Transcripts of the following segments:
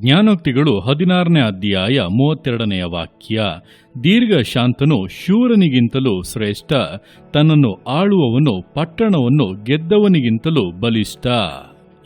ಜ್ಞಾನೋಕ್ತಿಗಳು ಹದಿನಾರನೇ ಅಧ್ಯಾಯ ಮೂವತ್ತೆರಡನೆಯ ವಾಕ್ಯ. ದೀರ್ಘ ಶಾಂತನು ಶೂರನಿಗಿಂತಲೂ ಶ್ರೇಷ್ಠ ತನ್ನನ್ನು ಆಳುವವನು ಪಟ್ಟಣವನ್ನು ಗೆದ್ದವನಿಗಿಂತಲೂ ಬಲಿಷ್ಠ.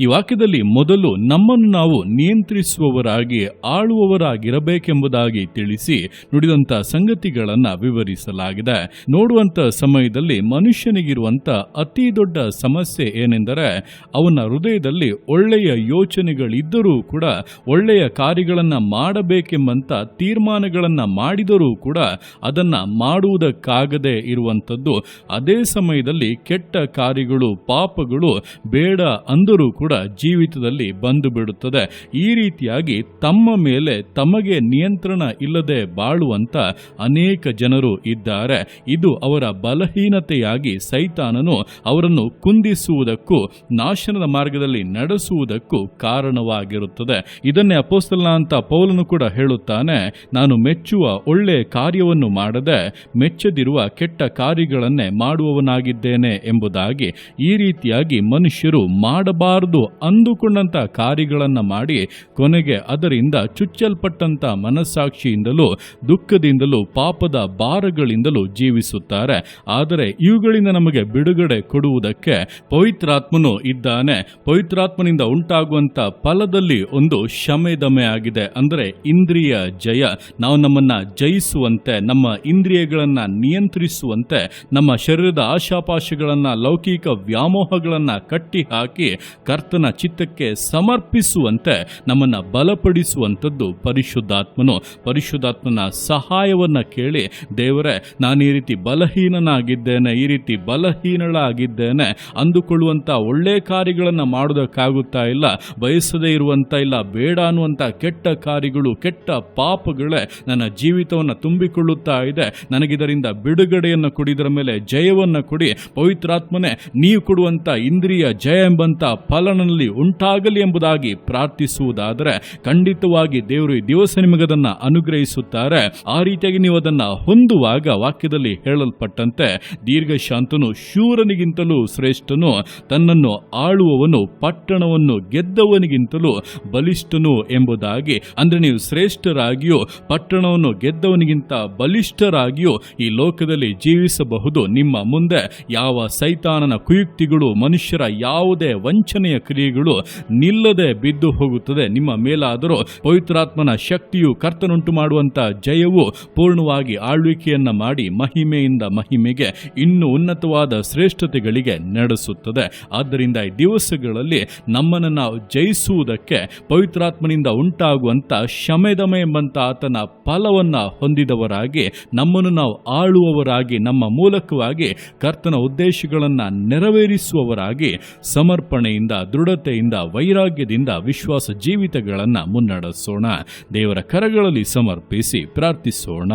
ಈ ವಾಕ್ಯದಲ್ಲಿ ಮೊದಲು ನಮ್ಮನ್ನು ನಾವು ನಿಯಂತ್ರಿಸುವವರಾಗಿ ಆಳುವವರಾಗಿರಬೇಕೆಂಬುದಾಗಿ ತಿಳಿಸಿ ನುಡಿದಂತ ಸಂಗತಿಗಳನ್ನು ವಿವರಿಸಲಾಗಿದೆ. ನೋಡುವಂತ ಸಮಯದಲ್ಲಿ ಮನುಷ್ಯನಿಗಿರುವಂತ ಅತಿ ದೊಡ್ಡ ಸಮಸ್ಯೆ ಏನೆಂದರೆ ಅವನ ಹೃದಯದಲ್ಲಿ ಒಳ್ಳೆಯ ಯೋಚನೆಗಳಿದ್ದರೂ ಕೂಡ, ಒಳ್ಳೆಯ ಕಾರ್ಯಗಳನ್ನು ಮಾಡಬೇಕೆಂಬಂತ ತೀರ್ಮಾನಗಳನ್ನು ಮಾಡಿದರೂ ಕೂಡ ಅದನ್ನು ಮಾಡುವುದಕ್ಕಾಗದೇ ಇರುವಂಥದ್ದು ಅದೇ ಸಮಯದಲ್ಲಿ ಕೆಟ್ಟ ಕಾರ್ಯಗಳು, ಪಾಪಗಳು ಬೇಡ ಅಂದರೂ ಕೂಡ ಜೀವಿತದಲ್ಲಿ ಬಂದು ಬಿಡುತ್ತದೆ. ಈ ರೀತಿಯಾಗಿ ತಮ್ಮ ಮೇಲೆ ತಮಗೆ ನಿಯಂತ್ರಣ ಇಲ್ಲದೆ ಬಾಳುವಂತ ಅನೇಕ ಜನರು ಇದ್ದಾರೆ. ಇದು ಅವರ ಬಲಹೀನತೆಯಾಗಿ ಸೈತಾನನು ಅವರನ್ನು ಕುಂದಿಸುವುದಕ್ಕೂ ನಾಶನದ ಮಾರ್ಗದಲ್ಲಿ ನಡೆಸುವುದಕ್ಕೂ ಕಾರಣವಾಗಿರುತ್ತದೆ. ಇದನ್ನೇ ಅಪೋಸ್ತಲ ಅಂತ ಪೌಲನು ಕೂಡ ಹೇಳುತ್ತಾನೆ. ನಾನು ಮೆಚ್ಚುವ ಒಳ್ಳೆ ಕಾರ್ಯವನ್ನು ಮಾಡದೆ ಮೆಚ್ಚದಿರುವ ಕೆಟ್ಟ ಕಾರ್ಯಗಳನ್ನೇ ಮಾಡುವವನಾಗಿದ್ದೇನೆ ಎಂಬುದಾಗಿ. ಈ ರೀತಿಯಾಗಿ ಮನುಷ್ಯರು ಮಾಡಬಾರದು ಅಂದುಕೊಂಡಂತ ಕಾರ್ಯಗಳನ್ನು ಮಾಡಿ ಕೊನೆಗೆ ಅದರಿಂದ ಚುಚ್ಚಲ್ಪಟ್ಟಂಥ ಮನಸ್ಸಾಕ್ಷಿಯಿಂದಲೂ, ದುಃಖದಿಂದಲೂ, ಪಾಪದ ಭಾರಗಳಿಂದಲೂ ಜೀವಿಸುತ್ತಾರೆ. ಆದರೆ ಇವುಗಳಿಂದ ನಮಗೆ ಬಿಡುಗಡೆ ಕೊಡುವುದಕ್ಕೆ ಪವಿತ್ರಾತ್ಮನು ಇದ್ದಾನೆ. ಪವಿತ್ರಾತ್ಮನಿಂದ ಉಂಟಾಗುವಂತ ಫಲದಲ್ಲಿ ಒಂದು ಶಮೆದಮೆ ಆಗಿದೆ. ಅಂದರೆ ಇಂದ್ರಿಯ ಜಯ. ನಾವು ನಮ್ಮನ್ನ ಜಯಿಸುವಂತೆ, ನಮ್ಮ ಇಂದ್ರಿಯಗಳನ್ನು ನಿಯಂತ್ರಿಸುವಂತೆ, ನಮ್ಮ ಶರೀರದ ಆಶಾಪಾಶಗಳನ್ನು, ಲೌಕಿಕ ವ್ಯಾಮೋಹಗಳನ್ನು ಕಟ್ಟಿ ಹಾಕಿ ಕರ್ತನ ಚಿತ್ತಕ್ಕೆ ಸಮರ್ಪಿಸುವಂತೆ ನಮ್ಮನ್ನ ಬಲಪಡಿಸುವಂಥದ್ದು ಪರಿಶುದ್ಧಾತ್ಮನು. ಪರಿಶುದ್ಧಾತ್ಮನ ಸಹಾಯವನ್ನ ಕೇಳಿ, ದೇವರೇ, ನಾನು ಈ ರೀತಿ ಬಲಹೀನನಾಗಿದ್ದೇನೆ, ಈ ರೀತಿ ಬಲಹೀನಳಾಗಿದ್ದೇನೆ ಅಂದುಕೊಳ್ಳುವಂತ ಒಳ್ಳೆ ಕಾರ್ಯಗಳನ್ನು ಮಾಡೋದಕ್ಕಾಗುತ್ತಾ ಇಲ್ಲ, ಬಯಸದೇ ಇರುವಂತ ಇಲ್ಲ, ಬೇಡ ಅನ್ನುವಂತ ಕೆಟ್ಟ ಕಾರ್ಯಗಳು, ಕೆಟ್ಟ ಪಾಪಗಳೇ ನನ್ನ ಜೀವಿತವನ್ನು ತುಂಬಿಕೊಳ್ಳುತ್ತಾ ಇದೆ. ನನಗಿದರಿಂದ ಬಿಡುಗಡೆಯನ್ನು ಕೊಡಿದರ ಮೇಲೆ ಜಯವನ್ನು ಕೊಡಿ. ಪವಿತ್ರಾತ್ಮನೇ, ನೀವು ಕೊಡುವಂತ ಇಂದ್ರಿಯ ಜಯ ಎಂಬಂತ ಫಲನಲ್ಲಿ ಉಂಟಾಗಲಿ ಎಂಬುದಾಗಿ ಪ್ರಾರ್ಥಿಸುವುದಾದರೆ ಖಂಡಿತವಾಗಿ ದೇವರು ಈ ದಿವಸ ನಿಮಗದನ್ನ ಅನುಗ್ರಹಿಸುತ್ತಾರೆ. ಆ ರೀತಿಯಾಗಿ ನೀವು ಅದನ್ನ ಹೊಂದುವಾಗ ವಾಕ್ಯದಲ್ಲಿ ಹೇಳಲ್ಪಟ್ಟಂತೆ ದೀರ್ಘ ಶಾಂತನು ಶೂರನಿಗಿಂತಲೂ ಶ್ರೇಷ್ಠನು, ತನ್ನನ್ನು ಆಳುವವನು, ಪಟ್ಟಣವನ್ನು ಗೆದ್ದವನಿಗಿಂತಲೂ ಬಲಿಷ್ಠನು ಎಂಬುದಾಗಿ. ಅಂದರೆ ನೀವು ಶ್ರೇಷ್ಠರಾಗಿಯೂ, ಪಟ್ಟಣವನ್ನು ಗೆದ್ದವನಿಗಿಂತ ಬಲಿಷ್ಠರಾಗಿಯೂ ಈ ಲೋಕದಲ್ಲಿ ಜೀವಿಸಬಹುದು. ನಿಮ್ಮ ಮುಂದೆ ಯಾವ ಸೈತಾನನ ಕುಯುಕ್ತಿಗಳು, ಮನುಷ್ಯರ ಯಾವುದೇ ವಂಚನೆಯ ಕ್ರಿಯೆಗಳು ನಿಲ್ಲದೆ ಬಿದ್ದು ಹೋಗುತ್ತದೆ. ನಿಮ್ಮ ಮೇಲಾದರೂ ಪವಿತ್ರಾತ್ಮನ ಶಕ್ತಿಯು ಕರ್ತನುಂಟು ಮಾಡುವಂತ ಜಯವು ಪೂರ್ಣವಾಗಿ ಆಳ್ವಿಕೆಯನ್ನ ಮಾಡಿ ಮಹಿಮೆಯಿಂದ ಮಹಿಮೆಗೆ ಇನ್ನು ಉನ್ನತವಾದ ಶ್ರೇಷ್ಠತೆಗಳಿಗೆ ನಡೆಸುತ್ತದೆ. ಆದ್ದರಿಂದ ಈ ದಿವಸಗಳಲ್ಲಿ ನಮ್ಮನ್ನು ನಾವು ಜಯಿಸುವುದಕ್ಕೆ ಪವಿತ್ರಾತ್ಮನಿಂದ ಉಂಟಾಗುವಂಥ ಶಮೆದಮೆ ಎಂಬಂತ ಆತನ ಫಲವನ್ನು ಹೊಂದಿದವರಾಗಿ, ನಮ್ಮನ್ನು ನಾವು ಆಳುವವರಾಗಿ, ನಮ್ಮ ಮೂಲಕವಾಗಿ ಕರ್ತನ ಉದ್ದೇಶಗಳನ್ನು ನೆರವೇರಿಸುವವರಾಗಿ ಸಮರ್ಪಣೆಯಿಂದ ದೃಢತೆಯಿಂದ ವೈರಾಗ್ಯದಿಂದ ವಿಶ್ವಾಸ ಜೀವಿತಗಳನ್ನು ಮುನ್ನಡೆಸೋಣ. ದೇವರ ಕರಗಳಲ್ಲಿ ಸಮರ್ಪಿಸಿ ಪ್ರಾರ್ಥಿಸೋಣ.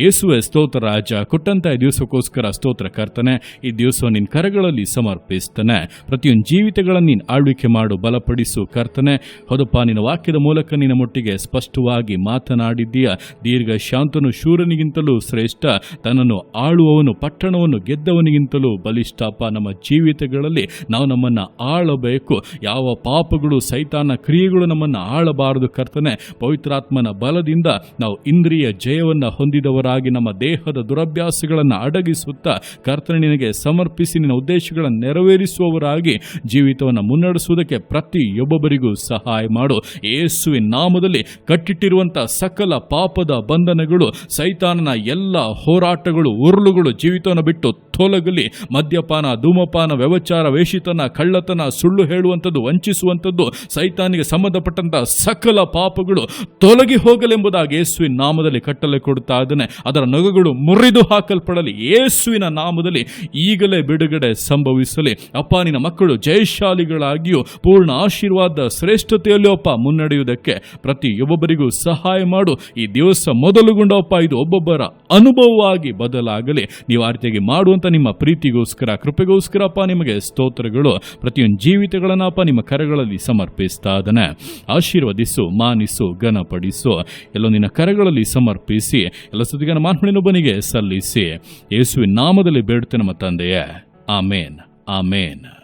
ಯೇಸುವೆ ಸ್ತೋತ್ರ ರಾಜ, ಕೊಟ್ಟಂತ ಈ ದಿವಸಕ್ಕೋಸ್ಕರ ಸ್ತೋತ್ರ ಕರ್ತನೆ, ಈ ದಿವಸ ನಿನ್ನ ಕರಗಳಲ್ಲಿ ಸಮರ್ಪಿಸ್ತಾನೆ. ಪ್ರತಿಯೊಂದು ಜೀವಿತಗಳನ್ನು ನೀನು ಆಳ್ವಿಕೆ ಮಾಡು, ಬಲಪಡಿಸು ಕರ್ತನೆ. ಹೌದಪ್ಪ, ನಿನ್ನ ವಾಕ್ಯದ ಮೂಲಕ ನಿನ್ನ ಮೊಟ್ಟಿಗೆ ಸ್ಪಷ್ಟವಾಗಿ ಮಾತನಾಡಿದ್ದೀಯ? ದೀರ್ಘ ಶಾಂತನು ಶೂರನಿಗಿಂತಲೂ ಶ್ರೇಷ್ಠ, ತನ್ನನ್ನು ಆಳುವವನು, ಪಟ್ಟಣವನ್ನು ಗೆದ್ದವನಿಗಿಂತಲೂ ಬಲಿಷ್ಠಪ್ಪ ನಮ್ಮ ಜೀವಿತಗಳಲ್ಲಿ ನಾವು ನಮ್ಮನ್ನು ಆಳಬೇಕು. ಯಾವ ಪಾಪಗಳು, ಸೈತಾನ ಕ್ರಿಯೆಗಳು ನಮ್ಮನ್ನು ಆಳಬಾರದು ಕರ್ತನೆ. ಪವಿತ್ರಾತ್ಮನ ಬಲದಿಂದ ನಾವು ಇಂದ್ರಿಯ ಜಯವನ್ನು ಹೊಂದಿದವರಾಗಿ ನಮ್ಮ ದೇಹದ ದುರಭ್ಯಾಸಗಳನ್ನು ಅಡಗಿಸುತ್ತಾ ಕರ್ತನ ನಿನಗೆ ಸಮರ್ಪಿಸಿ ನಿನ್ನ ಉದ್ದೇಶಗಳನ್ನು ನೆರವೇರಿಸುವವರಾಗಿ ಜೀವಿತವನ್ನು ಮುನ್ನಡೆಸುವುದಕ್ಕೆ ಪ್ರತಿಯೊಬ್ಬೊಬ್ಬರಿಗೂ ಸಹಾಯ ಮಾಡು. ಯೇಸುವಿನ ನಾಮದಲ್ಲಿ ಕಟ್ಟಿಟ್ಟಿರುವಂಥ ಸಕಲ ಪಾಪದ ಬಂಧನಗಳು, ಸೈತಾನನ ಎಲ್ಲ ಹೋರಾಟಗಳು, ಉರುಳುಗಳು ಜೀವಿತವನ್ನು ಬಿಟ್ಟು ತೊಲಗಲಿ. ಮದ್ಯಪಾನ, ಧೂಮಪಾನ ವ್ಯವಚಾರ ವೇಷಿತನ, ಕಳ್ಳತನ, ಸುಳ್ಳು ಹೇಳುವಂಥದ್ದು, ವಂಚಿಸುವಂಥದ್ದು, ಸೈತಾನಿಗೆ ಸಂಬಂಧಪಟ್ಟಂಥ ಸಕಲ ಪಾಪಗಳು ತೊಲಗಿ ಹೋಗಲೆಂಬುದಾಗಿ ಯೇಸುವಿನ ನಾಮದಲ್ಲಿ ಕಟ್ಟಲೆ ಕೊಡುತ್ತಾ ಇದ್ದಾನೆ. ಅದರ ನಗುಗಳು ಮುರಿದು ಹಾಕಲ್ಪಡಲಿ. ಯೇಸುವಿನ ನಾಮದಲ್ಲಿ ಈಗಲೇ ಬಿಡುಗಡೆ ಸಂಭವಿಸಲಿ. ಅಪ್ಪ, ನಿನ್ನ ಮಕ್ಕಳು ಜಯಶಾಲಿಗಳಾಗಿಯೂ ಪೂರ್ಣ ಆಶೀರ್ವಾದ ಶ್ರೇಷ್ಠತೆಯಲ್ಲೂ ಅಪ್ಪ ಮುನ್ನಡೆಯುವುದಕ್ಕೆ ಪ್ರತಿಯೊಬ್ಬೊಬ್ಬರಿಗೂ ಸಹಾಯ ಮಾಡು. ಈ ದಿವಸ ಮೊದಲುಗೊಂಡಪ್ಪ ಇದು ಒಬ್ಬೊಬ್ಬರ ಅನುಭವವಾಗಿ ಬದಲಾಗಲಿ. ನೀವು ಆ ರೀತಿಯಾಗಿ ಮಾಡುವಂತ ನಿಮ್ಮ ಪ್ರೀತಿಗೋಸ್ಕರ, ಕೃಪೆಗೋಸ್ಕರ ಅಪ್ಪ, ನಿಮಗೆ ಸ್ತೋತ್ರಗಳು, ಪ್ರತಿಯೊಂದು ಜೀವಿತಗಳನ್ನಪ್ಪ ನಿಮ್ಮ ಕರಗಳಲ್ಲಿ ಸಮರ್ಪಿಸ್ತಾ ಆಶೀರ್ವದಿಸು, ಮಾನಿಸು, ಘನಪಡಿಸು. ಎಲ್ಲೋ ನಿನ್ನ ಕರಗಳಲ್ಲಿ ಸಮರ್ಪಿಸಿ, ಎಲ್ಲ ಸ್ತುತಿಗನ ಮಾನ್ಮಣಿನೊಬ್ಬನಿಗೆ ಸಲ್ಲಿಸಿ. ಯೇಸುವಿನ ನಾಮದಲ್ಲಿ ಬೇಡುತ್ತೆ ನಮ್ಮ ತಂದೆಯೇ. ಆಮೇನ್. ಆಮೇನ್.